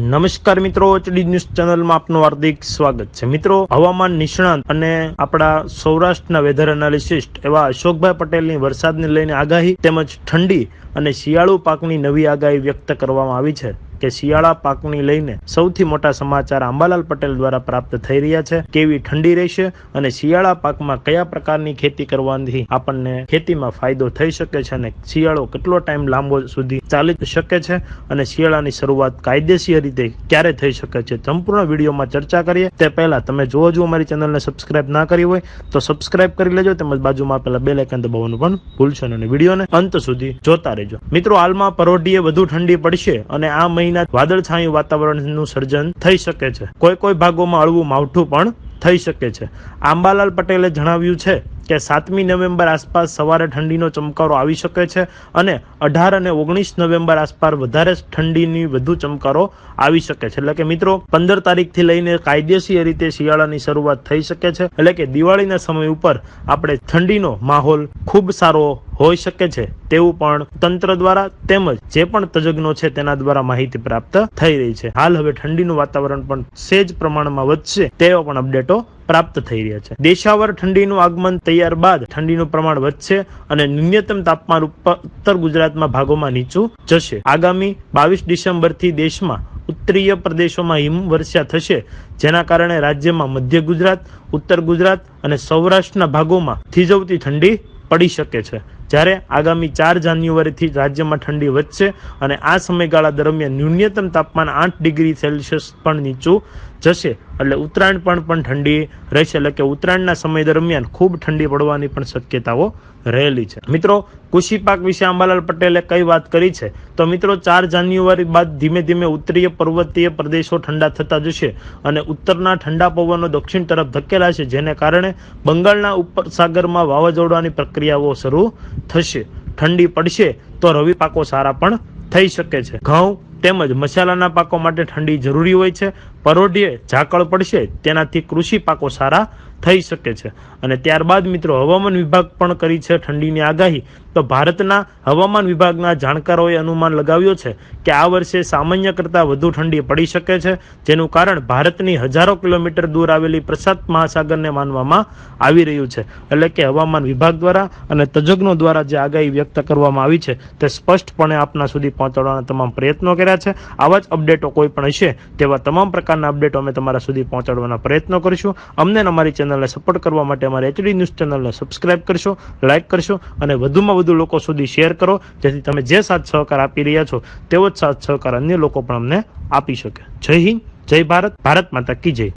નમસ્કાર મિત્રો HD news ચેનલમાં આપનું હાર્દિક સ્વાગત છે. મિત્રો, હવામાન નિષ્ણાંત અને આપણા સૌરાષ્ટ્રના વેધર એનાલિસ્ટ એવા અશોકભાઈ પટેલની વરસાદને લઈને આગાહી તેમજ ઠંડી અને શિયાળુ પાકની નવી આગાહી વ્યક્ત કરવામાં આવી છે. કે શિયાળા પાકની લઈને સૌથી મોટા સમાચાર આંબાલાલ પટેલ દ્વારા પ્રાપ્ત થઈ રહ્યા છે. કેવી ઠંડી રહેશે અને શિયાળા પાકમાં કયા પ્રકારની ખેતી કરવાથી આપણને ખેતીમાં ફાયદો થઈ શકે છે અને શિયાળો કેટલો ટાઈમ લાંબો સુધી ચાલી શકે છે અને શિયાળાની શરૂઆત કાયદેસર રીતે ક્યારે થઈ શકે છે સંપૂર્ણ વિડીયોમાં ચર્ચા કરીએ. તે પહેલા તમે જોવો જો અમારી ચેનલને સબસ્ક્રાઇબ ના કરી હોય તો સબસ્ક્રાઇબ કરી લેજો તેમજ બાજુમાં પેલા બે લાઇકન દબાવવાનું પણ ભૂલશો નહીં અને વિડીયોને અંત સુધી જોતા રહેજો. મિત્રો, હાલમાં પરોઢીએ વધુ ઠંડી પડશે અને આ મહિના વાદળછાયું વાતાવરણનું સર્જન થઈ શકે છે. કોઈ કોઈ ભાગોમાં હળવું માવઠું પણ થઈ શકે છે. આંબાલાલ પટેલે જણાવ્યું છે કે સાતમી નવેમ્બર આસપાસ સવારે ઠંડીનો ચમકારો આવી શકે છે અને અઢાર અને ઓગણીસ નવેમ્બર આસપાસ વધારે ઠંડીની વધુ ચમકારો આવી શકે છે. એટલે કે મિત્રો, પંદર તારીખથી લઈને કાયદેશીય રીતે શિયાળાની શરૂઆત થઈ શકે છે. એટલે કે દિવાળીના સમય ઉપર આપણે ઠંડીનો માહોલ ખૂબ સારો હોઈ શકે છે. તેવું પણ તંત્ર દ્વારા તેમજ જે પણ તજજ્ઞો છે તેના દ્વારા માહિતી પ્રાપ્ત થઈ રહી છે. હાલ હવે ઠંડીનું વાતાવરણ પણ સેજ પ્રમાણમાં વધશે તેવા પણ અપડેટો પ્રાપ્ત થઈ રહ્યા છે. દેશાવર ઠંડીનું આગમન તૈયાર બાદ ઠંડીનું પ્રમાણ વધશે અને ન્યૂનતમ તાપમાન ઉત્તર ગુજરાતમાં ભાગોમાં નીચું જશે. આગામી બાવીસ ડિસેમ્બરથી દેશમાં ઉત્તરીય પ્રદેશોમાં હિમવર્ષા થશે, જેના કારણે રાજ્યમાં મધ્ય ગુજરાત, ઉત્તર ગુજરાત અને સૌરાષ્ટ્રના ભાગોમાં થીજવતી ઠંડી પડી શકે છે. જ્યારે આગામી ચાર જાન્યુઆરીથી રાજ્યમાં ઠંડી વધશે અને આ સમયગાળા દરમિયાન ન્યૂનતમ તાપમાન આઠ ડિગ્રી સેલ્સિયસ પણ નીચું જશે. એટલે ઉત્તરાયણ પણ પણ ઠંડી રહેશે. એટલે કે ઉત્તરાયણના સમય દરમિયાન ખૂબ ઠંડી પડવાની પણ શક્યતાઓ રહેલી છે. મિત્રો કૃષિ પાક વિશે આંબાલાલ પટેલે કઈ વાત કરી છે? તો મિત્રો, ચાર જાન્યુઆરી બાદ ધીમે ધીમે ઉત્તરીય પર્વતીય પ્રદેશો ઠંડા થતા જશે અને ઉત્તરના ઠંડા પવનો દક્ષિણ તરફ ધકેલા છે, જેને કારણે બંગાળના ઉપસાગરમાં વાવાઝોડાની પ્રક્રિયાઓ શરૂ થશે. ઠંડી પડશે તો રવિ પાકો સારા પણ થઈ શકે છે. ઘઉં તેમજ મસાલાના પાકો માટે ઠંડી જરૂરી હોય છે. પરોઢીએ ઝાકળ પડશે, તેનાથી કૃષિ પાકો સારા થઈ શકે છે. અને ત્યારબાદ મિત્રો, હવામાન વિભાગ પણ કરી છે ઠંડીની આગાહી. તો ભારતના હવામાન વિભાગના જાણકારોએ અનુમાન લગાવ્યો છે કે આ વર્ષે સામાન્ય કરતાં વધુ ઠંડી પડી શકે છે, જેનું કારણ ભારતની હજારો કિલોમીટર દૂર આવેલી પ્રશાંત મહાસાગરને માનવામાં આવી રહ્યું છે. એટલે કે હવામાન વિભાગ દ્વારા અને તજજ્ઞો દ્વારા જે આગાહી વ્યક્ત કરવામાં આવી છે, તે સ્પષ્ટપણે આપના સુધી પહોંચાડવાના તમામ પ્રયત્નો કર્યા છે. આવા જ અપડેટો કોઈ પણ હશે, તેવા તમામ પ્રકારના અપડેટો અમે તમારા સુધી પહોંચાડવાના પ્રયત્નો કરીશું. અમને અમારી ચેનલને સપોર્ટ કરવા માટે અમારી એચડી ન્યૂઝ ચેનલને સબસ્ક્રાઇબ કરશો લાઇક કરશો અને વધુમાં વધુ લોકો સુધી શેર કરો, જેથી તમે જે સાથ સહકાર આપી રહ્યા છો, તેવો જ સાથ સહકાર અન્ય લોકો પણ અમને આપી શકે. જય હિન્દ, જય ભારત ભારત માતા કી જય.